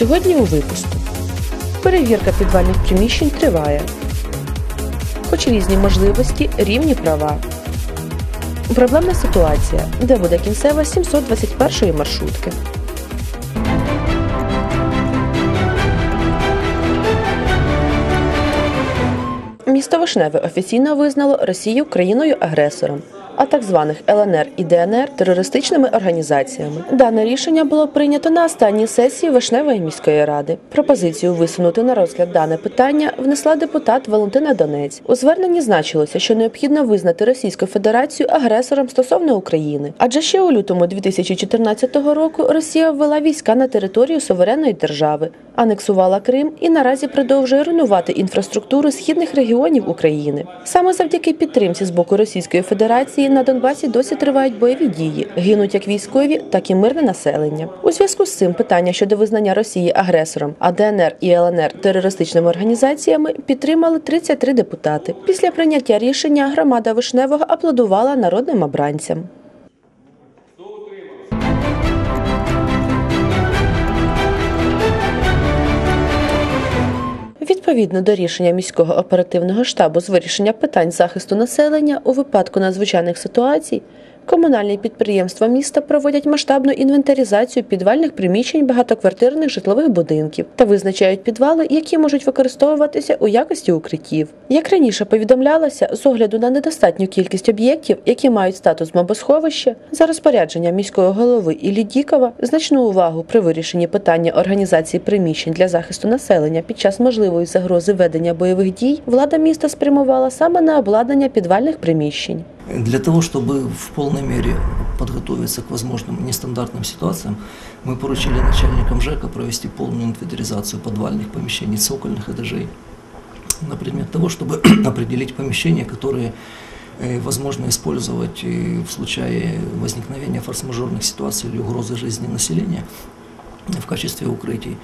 Сьогодні у випуску перевірка підвальних приміщень триває. Хоч різні можливості, рівні права. Проблемна ситуація, де буде кінцева 721 маршрутки. Місто Вишневе офіційно визнало Росію країною-агресором, а так званих ЛНР і ДНР терористичними організаціями. Дане рішення було прийнято на останній сесії Вишневої міської ради. Пропозицію висунути на розгляд дане питання внесла депутат Валентина Донець. У зверненні значилося, що необхідно визнати Російську Федерацію агресором стосовно України. Адже ще у лютому 2014 року Росія ввела війська на територію суверенної держави, анексувала Крим і наразі продовжує руйнувати інфраструктуру східних регіонів України. Саме завдяки підтримці з боку Російської Федерації на Донбасі досі тривають бойові дії. Гинуть як військові, так і мирне населення. У зв'язку з цим питання щодо визнання Росії агресором, а ДНР і ЛНР терористичними організаціями підтримали 33 депутати. Після прийняття рішення громада Вишневого аплодувала народним обранцям. Відповідно до рішення міського оперативного штабу з вирішення питань захисту населення у випадку надзвичайних ситуацій, комунальні підприємства міста проводять масштабну інвентаризацію підвальних приміщень багатоквартирних житлових будинків та визначають підвали, які можуть використовуватися у якості укриттів. Як раніше повідомлялося, з огляду на недостатню кількість об'єктів, які мають статус бомбосховища, за розпорядженням міського голови Іллі Дікова значну увагу при вирішенні питання організації приміщень для захисту населення під час можливої загрози ведення бойових дій, влада міста спрямувала саме на обладнання підвальних приміщень. Для того, чтобы в полной мере подготовиться к возможным нестандартным ситуациям, мы поручили начальникам ЖЭКа провести полную инвентаризацию подвальных помещений, цокольных этажей на предмет того, чтобы определить помещения, которые э, возможно использовать э, в случае возникновения форс-мажорных ситуаций или угрозы жизни населения в качестве укрытий.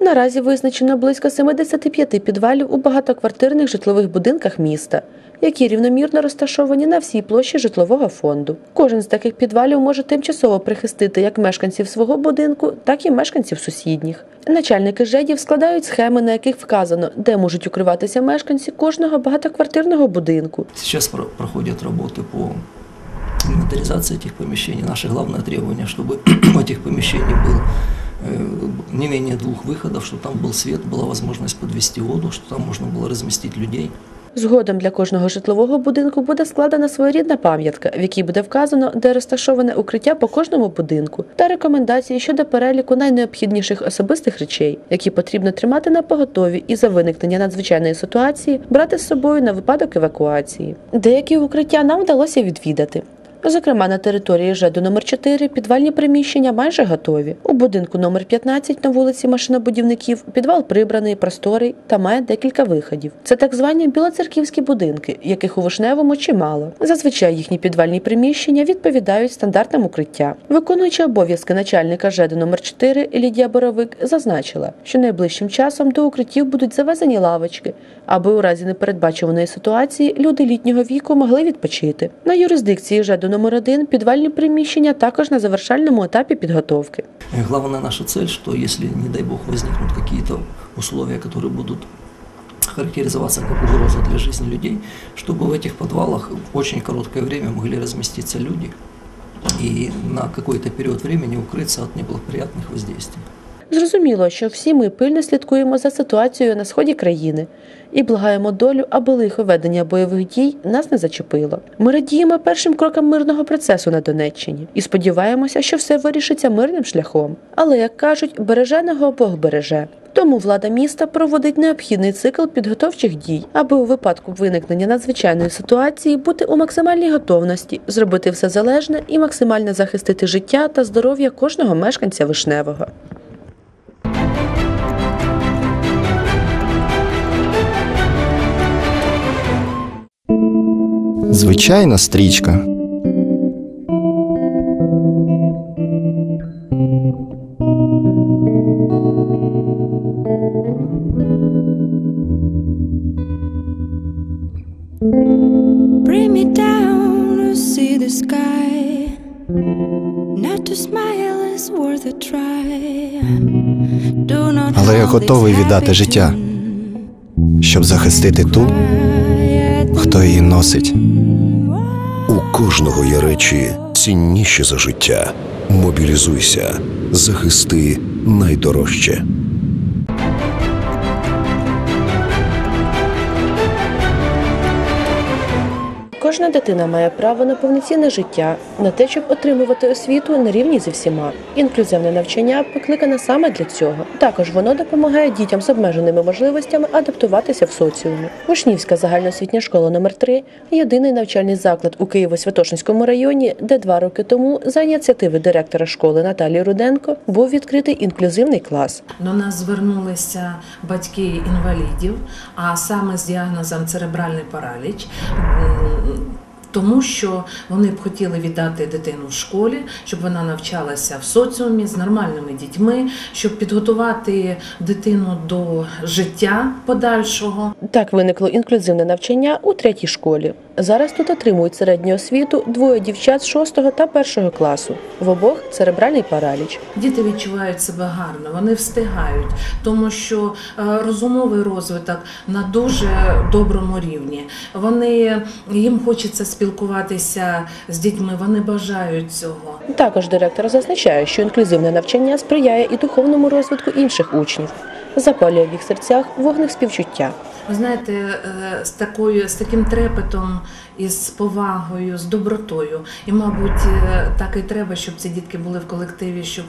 Наразі визначено близько 75 підвалів у багатоквартирних житлових будинках міста, які рівномірно розташовані на всій площі житлового фонду. Кожен з таких підвалів може тимчасово прихистити як мешканців свого будинку, так і мешканців сусідніх. Начальники ЖЕДів складають схеми, на яких вказано, де можуть укриватися мешканці кожного багатоквартирного будинку. Сейчас про- проходят работы по инвентаризации этих помещений. Наше главное требование, чтобы у этих помещений был э, не менее двух выходов, чтобы там был свет, была возможность подвести воду, что там можно было разместить людей. Згодом для кожного житлового будинку буде складена своєрідна пам'ятка, в якій буде вказано, де розташоване укриття по кожному будинку, та рекомендації щодо переліку найнеобхідніших особистих речей, які потрібно тримати на поготові і за виникнення надзвичайної ситуації брати з собою на випадок евакуації. Деякі укриття нам вдалося відвідати. Зокрема, на території ЖЕДу номер 4 підвальні приміщення майже готові. У будинку номер 15 на вулиці машинобудівників підвал прибраний, просторий та має декілька виходів. Це так звані білоцерківські будинки, яких у Вишневому чимало. Зазвичай їхні підвальні приміщення відповідають стандартам укриття. Виконуючи обов'язки начальника ЖЕДу номер 4 Лідія Боровик зазначила, що найближчим часом до укриттів будуть завезені лавочки, аби у разі непередбачуваної ситуації люди літнього віку могли відпочити. На юрисдикції ЖЕДу номер 1 підвальні приміщення також на завершальному етапі підготовки. Э, Главная наша цель, что если, не дай бог, возникнут какие-то условия, которые будут характеризоваться как угроза для жизни людей, чтобы в этих подвалах в очень короткое время могли разместиться люди и на какой-то период времени укрыться от неблагоприятных воздействий. Зрозуміло, що всі ми пильно слідкуємо за ситуацією на сході країни і благаємо долю, аби лихо ведення бойових дій нас не зачепило. Ми радіємо першим крокам мирного процесу на Донеччині і сподіваємося, що все вирішиться мирним шляхом. Але як кажуть, береженого Бог береже. Тому влада міста проводить необхідний цикл підготовчих дій, аби у випадку виникнення надзвичайної ситуації бути у максимальній готовності, зробити все залежне і максимально захистити життя та здоров'я кожного мешканця вишневого. Do not але я готовий віддати життя, щоб захистити ту, хто її носить. Кожного є речі цінніші за життя. Мобілізуйся, захисти найдорожче. Кожна дитина має право на повноцінне життя, на те, щоб отримувати освіту на рівні зі всіма. Інклюзивне навчання покликане саме для цього. Також воно допомагає дітям з обмеженими можливостями адаптуватися в соціумі. Учнівська загальноосвітня школа номер 3 єдиний навчальний заклад у Києво-Святошинському районі, де два роки тому за ініціативи директора школи Наталії Руденко був відкритий інклюзивний клас. До нас звернулися батьки інвалідів, а саме з діагнозом церебральний параліч. Тому що вони б хотіли віддати дитину в школі, щоб вона навчалася в соціумі з нормальними дітьми, щоб підготувати дитину до життя подальшого. Так виникло інклюзивне навчання у третій школі. Зараз тут отримують середню освіту двоє дівчат з 6 та 1 класу. В обох церебральний параліч. Діти відчувають себе гарно, вони встигають, тому що е, розумовий розвиток на дуже доброму рівні. Вони їм хочеться спілкуватися з дітьми, вони бажають цього. Також директор зазначає, що інклюзивне навчання сприяє і духовному розвитку інших учнів, запалює в їх серцях вогник співчуття. Ви знаєте, е, з такою з таким трепетом, із повагою, з добротою. І, мабуть, е, так і треба, щоб ці дітки були в колективі, щоб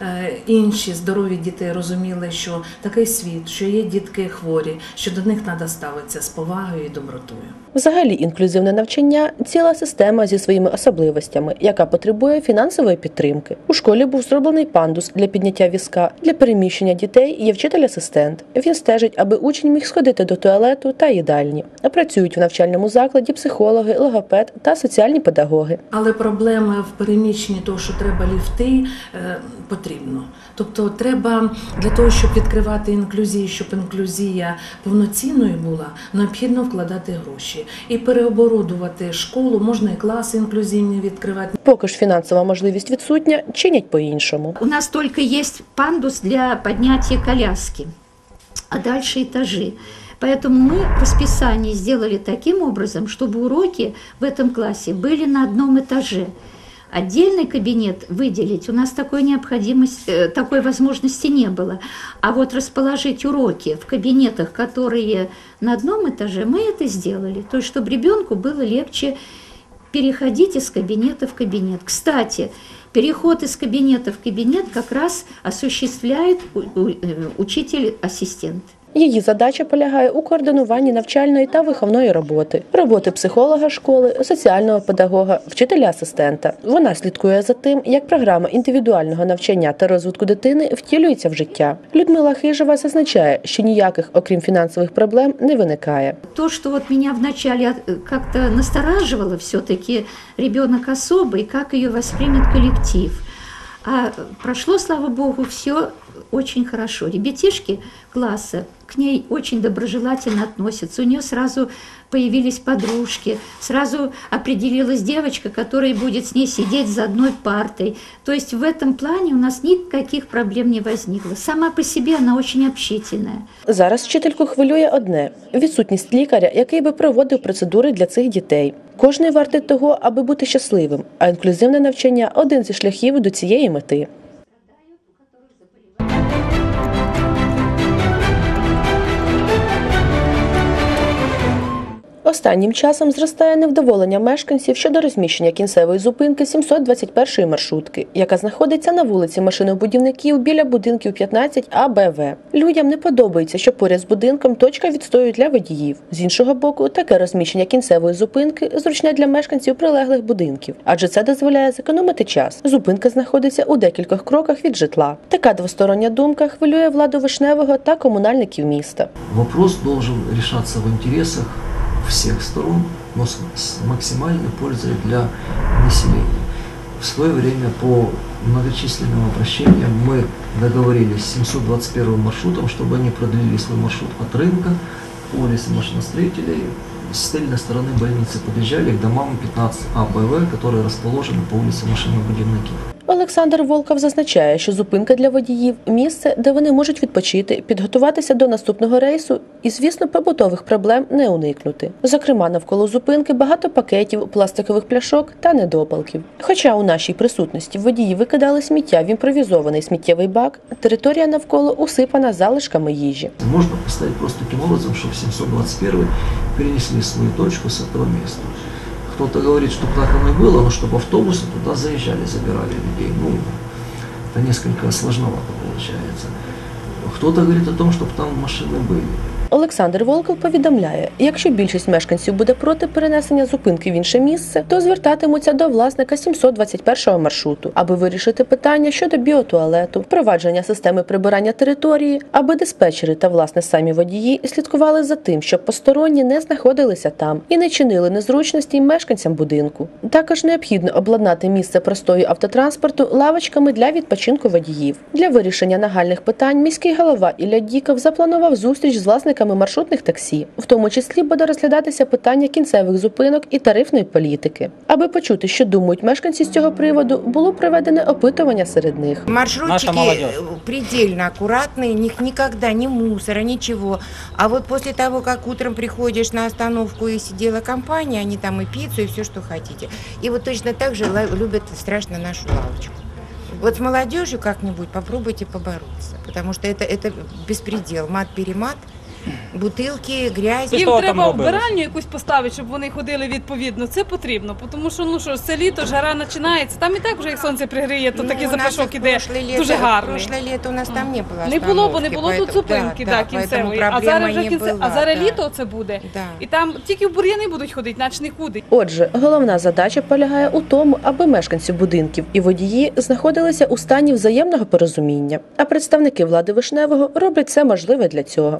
е, інші здорові діти розуміли, що такий світ, що є дітки хворі, що до них треба ставитися з повагою і добротою. Взагалі, інклюзивне навчання ціла система зі своїми особливостями, яка потребує фінансової підтримки. У школі був зроблений пандус для підняття візка. Для переміщення дітей є вчитель-асистент. Він стежить, аби учень міг сходити до туалету та їдальні. Працюють в навчальному закладі психологи, логопед та соціальні педагоги. Але проблеми в переміщенні того, що треба ліфти, е, потрібно. Тобто, треба для того, щоб відкривати інклюзію, щоб інклюзія повноцінною була, необхідно вкладати гроші і переоборудувати школу, можна і класи інклюзивні відкривати. Поки ж фінансова можливість відсутня, чинять по-іншому. У нас только есть пандус для поднятия коляски, а дальше этажи. Поэтому мы расписание сделали таким образом, чтобы уроки в этом классе были на одном этаже. Отдельный кабинет выделить у нас такой необходимости, э, такой возможности не было. А вот расположить уроки в кабинетах, которые на одном этаже, мы это сделали. То есть, чтобы ребенку было легче переходить из кабинета в кабинет. Кстати, переход из кабинета в кабинет как раз осуществляет э, учитель-ассистент. Її задача полягає у координуванні навчальної та виховної роботи, роботи психолога школи, соціального педагога, вчителя-асистента. Вона слідкує за тим, як програма індивідуального навчання та розвитку дитини втілюється в життя. Людмила Хижева зазначає, що ніяких, окрім фінансових проблем, не виникає. То, что вот меня вначале как-то настораживало все-таки ребенок особый, как ее воспримет коллектив. А прошло, слава богу, все очень хорошо. Ребятишки класса к ней очень доброжелательно относятся. У нее сразу появились подружки, сразу определилась девочка, которая будет с ней сидеть за одной партой. То есть в этом плане у нас никаких проблем не возникло. Сама по себе она очень общительная. Зараз вчительку хвилює одне відсутність лікаря, який би проводив процедури для цих дітей. Кожний вартий того, аби бути щасливим, а інклюзивне навчання один зі шляхів до цієї мети. Останнім часом зростає невдоволення мешканців щодо розміщення кінцевої зупинки 721 маршрутки, яка знаходиться на вулиці машинобудівників біля будинків 15 А, Б, В. Людям не подобається, що поряд з будинком точка відстою для водіїв. З іншого боку, таке розміщення кінцевої зупинки зручне для мешканців прилеглих будинків, адже це дозволяє зекономити час. Зупинка знаходиться у декількох кроках від житла. Така двостороння думка хвилює владу Вишневого та комунальників міста. Вопрос должен решаться в интересах всех сторон, но с, максимальной пользой для населения. В свое время по многочисленным обращениям мы договорились с 721 маршрутом, чтобы они продлили свой маршрут от рынка, улицы машиностроителей, с тыльной стороны больницы подъезжали к домам 15 АБВ, которые расположены по улице машинобудівників. Олександр Волков зазначає, що зупинка для водіїв місце, де вони можуть відпочити, підготуватися до наступного рейсу і, звісно, побутових проблем не уникнути. Зокрема, навколо зупинки багато пакетів, пластикових пляшок та недопалків. Хоча у нашій присутності водії викидали сміття в імпровізований сміттєвий бак, територія навколо усипана залишками їжі. Можно поставить просто таким образом, чтобы 721 перенесли свою точку с этого места. Кто-то говорит, что так оно и было, но чтобы автобусы туда заезжали, забирали людей. Ну, это несколько сложновато получается. Кто-то говорит о том, чтобы там машины были. Олександр Волков повідомляє, якщо більшість мешканців буде проти перенесення зупинки в інше місце, то звертатимуться до власника 721 маршруту, аби вирішити питання щодо біотуалету, впровадження системи прибирання території, аби диспетчери та власне самі водії слідкували за тим, щоб посторонні не знаходилися там і не чинили незручності мешканцям будинку. Також необхідно обладнати місце простою автотранспорту лавочками для відпочинку водіїв. Для вирішення нагальних питань міський голова Ілля Діков запланував зустріч з власниками маршрутних таксі. В тому числі буде розглядатися питання кінцевих зупинок і тарифної політики. Аби почути, що думають мешканці з цього приводу, було проведене опитування серед них. Маршрутчики Наша молодежь. э, предельно аккуратные, у них никогда ни мусора, ничего. А вот после того, как утром приходишь на остановку и сидела компания, они там и пиццу, и все, что хотите. И вот точно так же ла- любят страшно нашу лавочку. Вот с молодежью как-нибудь попробуйте побороться, потому что это, это беспредел, мат-перемат, бутылки, грязь. Що Їм там треба робили? вбиральню якусь поставити, щоб вони ходили відповідно. Це потрібно, тому що ну що це літо, жара починається. Там і так вже як сонце пригріє, то Ну, такий у нас запашок и іде прошлое лето- дуже гарний. Прошлое лето у нас там не было Не було, бо не остановки, було тут поэтому- зупинки, да, да, кінцевої. поэтому А проблема зараз вже не кінце, а была, зараз да. літо це буде. Да. І там тільки в бур'яни будуть ходити, наче нікуди. Отже, головна задача полягає у тому, аби мешканці будинків і водії знаходилися у стані взаємного порозуміння. А представники влади Вишневого роблять все можливе для цього.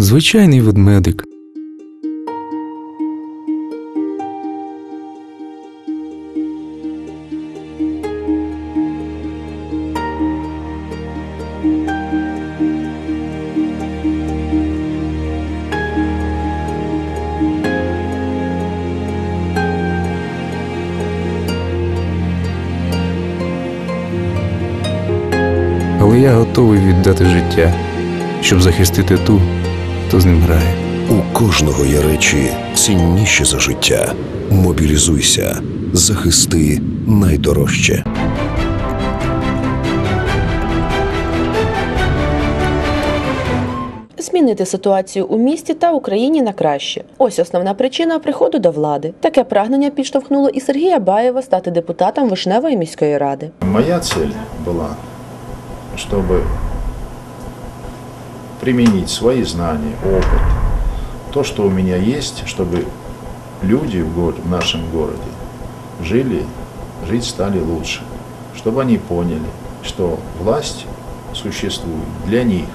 Звичайний ведмедик. Але я готовий віддати життя, щоб захистити ту, хто з ним грає. У кожного є речі цінніші за життя. Мобілізуйся, захисти найдорожче. Змінити ситуацію у місті та Україні на краще. Ось основна причина приходу до влади. Таке прагнення підштовхнуло і Сергія Баєва стати депутатом Вишневої міської ради. Моя цель была, чтобы применить свои знания, опыт, то, что у меня есть, чтобы люди в, городе, в нашем городе жили, жить стали лучше, чтобы они поняли, что власть существует для них,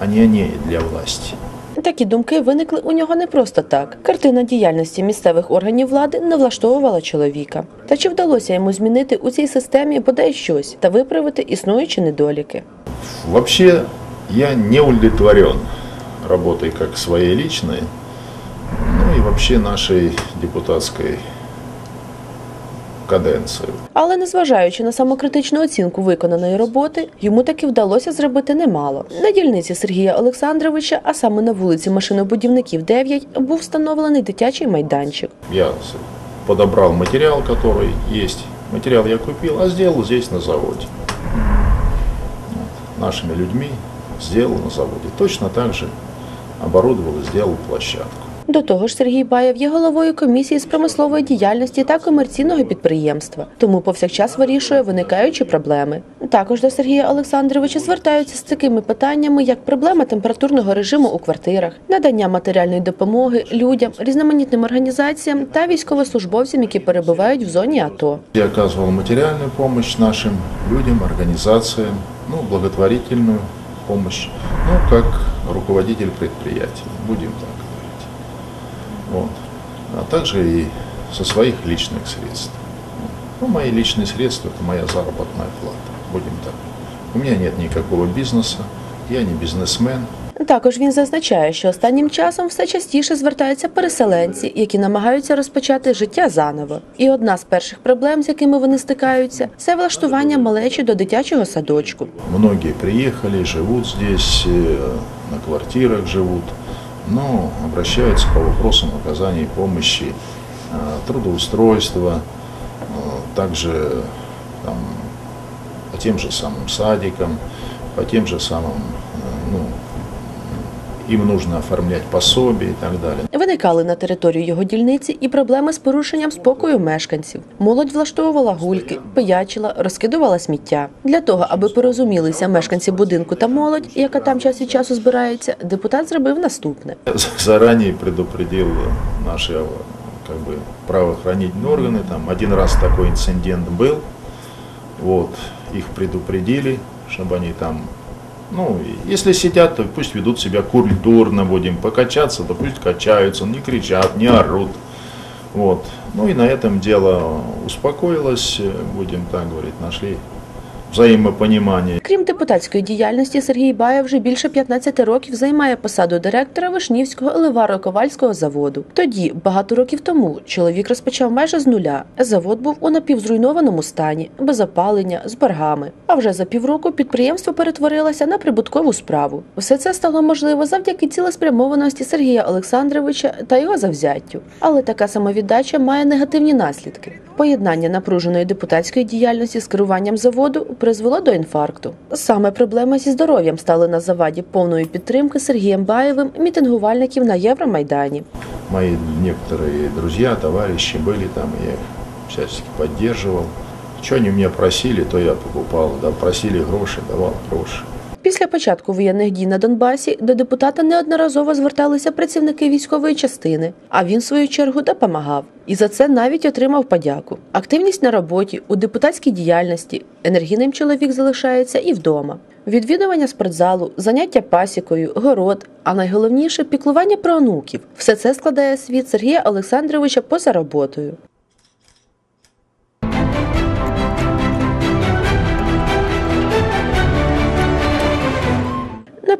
а не они для власти. Такі думки виникли у нього не просто так. Картина діяльності місцевих органів влади не влаштовувала чоловіка. Та чи вдалося йому змінити у цій системі бодай щось та виправити існуючі недоліки? Вообще я не удовлетворен работой как своей личной, ну и вообще нашей депутатской каденции. Але незважаючи на самокритичну оцінку виконаної роботи, йому таки вдалося зробити немало. На дільниці Сергія Олександровича, а саме на вулиці Машинобудівників 9, був встановлений дитячий майданчик. Я подобрал материал, который есть. Материал я купил, а сделал здесь на заводе. Вот. Нашими людьми сделал на заводе. Точно так же оборудовал и сделал площадку. До того ж, Сергій Баєв є головою комісії з промислової діяльності та комерційного підприємства, тому повсякчас вирішує виникаючі проблеми. Також до Сергія Олександровича звертаються з такими питаннями, як проблема температурного режиму у квартирах, надання матеріальної допомоги людям, різноманітним організаціям та військовослужбовцям, які перебувають в зоні АТО. Я оказывал материальную помощь нашим людям, организациям, ну, благотворительную помощь, ну, как руководитель предприятия, будем так говорить. Вот. А также и со своих личных средств. Ну, мои личные средства – это моя заработная плата, будем так. У меня нет никакого бизнеса, я не бизнесмен, Також він зазначає, що останнім часом все частіше звертаються переселенці, які намагаються розпочати життя заново. І одна з перших проблем, з якими вони стикаються, це влаштування малечі до дитячого садочку. Многие приехали, живут здесь, э, на квартирах живут, но обращаются по вопросам оказания помощи, э, трудоустройства, э, также там, по тем же самым садикам, по тем же самым, э, ну, им нужно оформлять пособие и так далее. Виникали на території його дільниці і проблеми з порушенням спокою мешканців. Молодь влаштовувала гульки, пиячила, розкидувала сміття. Для того, аби порозумілися мешканці будинку та молодь, яка там час від часу збирається, депутат зробив наступне. Заранее предупредил наши э, как бы, правоохранительные органы. Там один раз такой инцидент был. Вот, их предупредили, чтобы они там, ну, если сидят, то пусть ведут себя культурно, будем покачаться, то пусть качаются, не кричат, не орут. Вот. Ну и на этом дело успокоилось, будем так говорить, нашли взаимопонимание. Крім депутатської діяльності, Сергій Баєв вже більше 15 років займає посаду директора Вишнівського елеваро-ковальського заводу. Тоді, багато років тому, чоловік розпочав майже з нуля. Завод був у напівзруйнованому стані, без опалення, з боргами. А вже за півроку підприємство перетворилося на прибуткову справу. Все це стало можливо завдяки цілеспрямованості Сергія Олександровича та його завзяттю. Але така самовіддача має негативні наслідки. Поєднання напруженої депутатської діяльності з керуванням заводу призвело до інфаркту. Саме проблеми зі здоров'ям стали на заваді повної підтримки Сергієм Баєвим мітингувальників на Євромайдані. Мої деякі друзі, товариші були там, я всячески підтримував. Що вони мене просили, то я покупав. Да, просили гроші, давав гроши. Після початку воєнних дій на Донбасі до депутата неодноразово зверталися працівники військової частини, а він, в свою чергу, допомагав. І за це навіть отримав подяку. Активність на роботі, у депутатській діяльності, енергійним чоловік залишається і вдома. Відвідування спортзалу, заняття пасікою, город, а найголовніше піклування про онуків. Все це складає світ Сергія Олександровича поза роботою.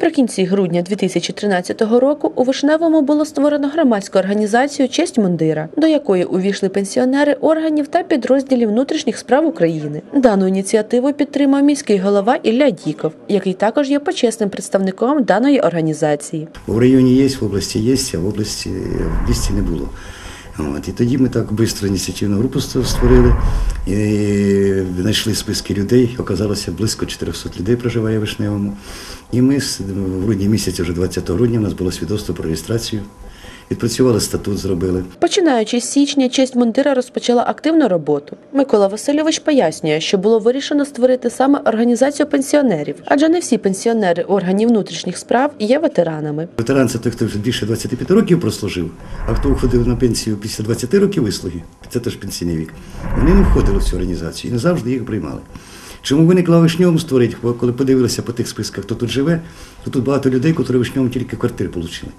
Наприкінці грудня 2013 року у Вишневому було створено громадську організацію Честь мундира, до якої увійшли пенсіонери органів та підрозділів внутрішніх справ України. Дану ініціативу підтримав міський голова Ілля Діков, який також є почесним представником даної організації. В районі є, в області є, а в області в місті не було. От, і тоді ми так швидко ініціативну групу створили, і знайшли списки людей, оказалося близько 400 людей проживає в Вишневому. І ми в грудні місяці, вже 20 грудня, у нас було свідоцтво про реєстрацію. Відпрацювали статут, зробили. Починаючи з січня, честь мундира розпочала активну роботу. Микола Васильович пояснює, що було вирішено створити саме організацію пенсіонерів, адже не всі пенсіонери органів внутрішніх справ є ветеранами. Ветеран це той, хто вже більше 25 років прослужив, а хто уходив на пенсію після 20 років вислуги, це теж пенсійний вік. Вони не входили в цю організацію і не завжди їх приймали. Чому виникла вишньовому створити? Коли подивилися по тих списках, хто тут живе, то тут багато людей, які вишньовому тільки квартири отримали.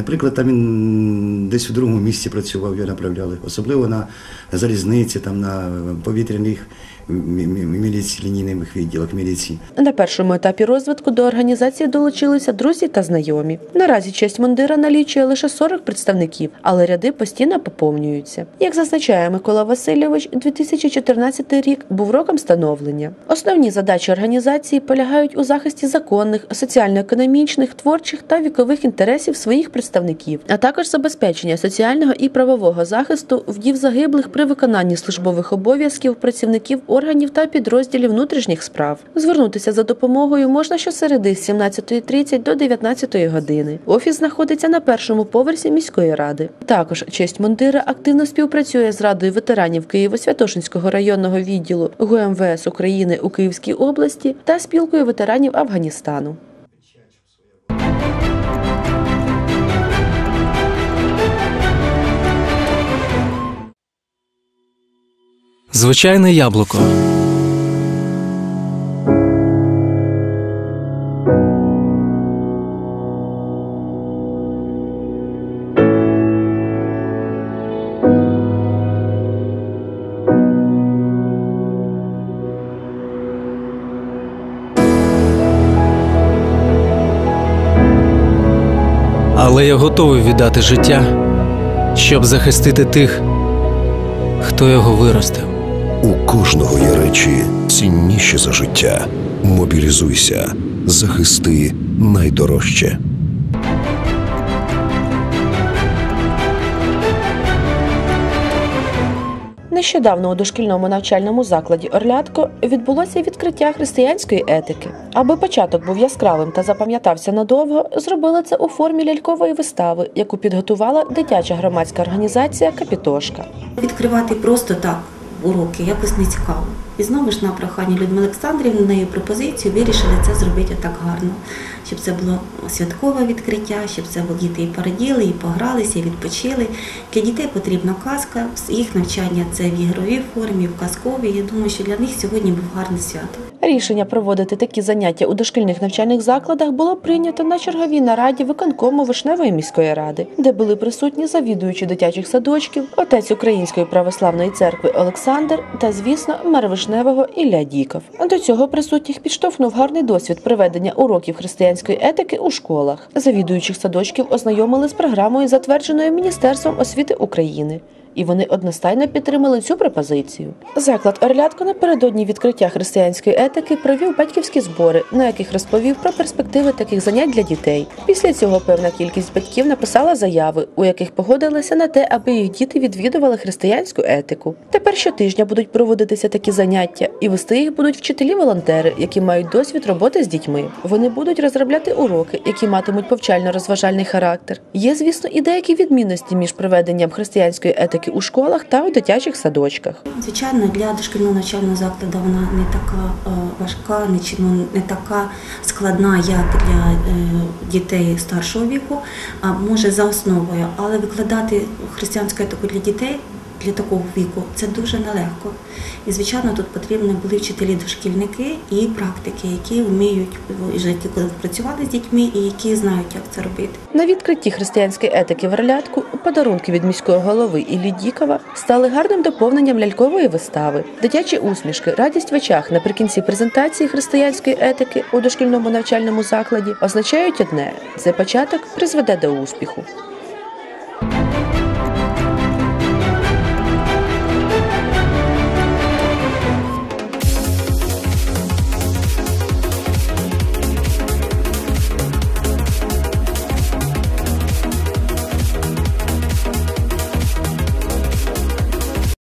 Наприклад, там він десь у другому місці працював, його направляли, особливо на залізниці, там на повітряних міліції, лінійних відділах міліції. На першому етапі розвитку до організації долучилися друзі та знайомі. Наразі честь мундира налічує лише 40 представників, але ряди постійно поповнюються. Як зазначає Микола Васильович, 2014 рік був роком становлення. Основні задачі організації полягають у захисті законних, соціально-економічних, творчих та вікових інтересів своїх представників, а також забезпечення соціального і правового захисту вдів загиблих при виконанні службових обов'язків працівників органів та підрозділів внутрішніх справ. Звернутися за допомогою можна щосереди з 17.30 до 19 години. Офіс знаходиться на першому поверсі міської ради. Також честь Мундира активно співпрацює з Радою ветеранів Києво-Святошинського районного відділу ГУМВС України у Київській області та спілкою ветеранів Афганістану. Звичайне яблуко. Але я готовий віддати життя, щоб захистити тих, хто його виростив. У кожного є речі цінніші за життя. Мобілізуйся, захисти найдорожче. Нещодавно у дошкільному навчальному закладі Орлятко відбулося відкриття християнської етики. Аби початок був яскравим та запам'ятався надовго, зробили це у формі лялькової вистави, яку підготувала дитяча громадська організація Капітошка. Відкривати просто так уроки якось не цікаво. І знову ж на прохання Людмили Олександрівни її пропозицію вирішили це зробити так гарно, щоб це було святкове відкриття, щоб це було діти і пораділи, і погралися, і відпочили. Для дітей потрібна казка, їх навчання це в ігровій формі, в казковій. Я думаю, що для них сьогодні був гарне свято. Рішення проводити такі заняття у дошкільних навчальних закладах було прийнято на черговій нараді виконкому Вишневої міської ради, де були присутні завідуючі дитячих садочків, отець Української православної церкви Олександр та, звісно, мер Вишневого Ілля Діков. До цього присутніх підштовхнув гарний досвід проведення уроків християнської етики у школах. Завідуючих садочків ознайомили з програмою, затвердженою Міністерством освіти України. І вони одностайно підтримали цю пропозицію. Заклад Орлятко напередодні відкриття християнської етики провів батьківські збори, на яких розповів про перспективи таких занять для дітей. Після цього певна кількість батьків написала заяви, у яких погодилися на те, аби їх діти відвідували християнську етику. Тепер щотижня будуть проводитися такі заняття, і вести їх будуть вчителі-волонтери, які мають досвід роботи з дітьми. Вони будуть розробляти уроки, які матимуть повчально-розважальний характер. Є, звісно, і деякі відмінності між проведенням християнської етики у школах та у дитячих садочках. Звичайно, для дошкільного навчального закладу вона не така е, важка, ну, не така складна, як для е, дітей старшого віку, а може за основою. Але викладати християнську етику для дітей для такого віку це дуже нелегко. І звичайно, тут потрібні були вчителі-дошкільники і практики, які вміють працювали з дітьми і які знають, як це робити. На відкритті християнської етики в Орлятку подарунки від міського голови Іллі Дікова стали гарним доповненням лялькової вистави. Дитячі усмішки, радість в очах наприкінці презентації християнської етики у дошкільному навчальному закладі означають одне: цей початок призведе до успіху.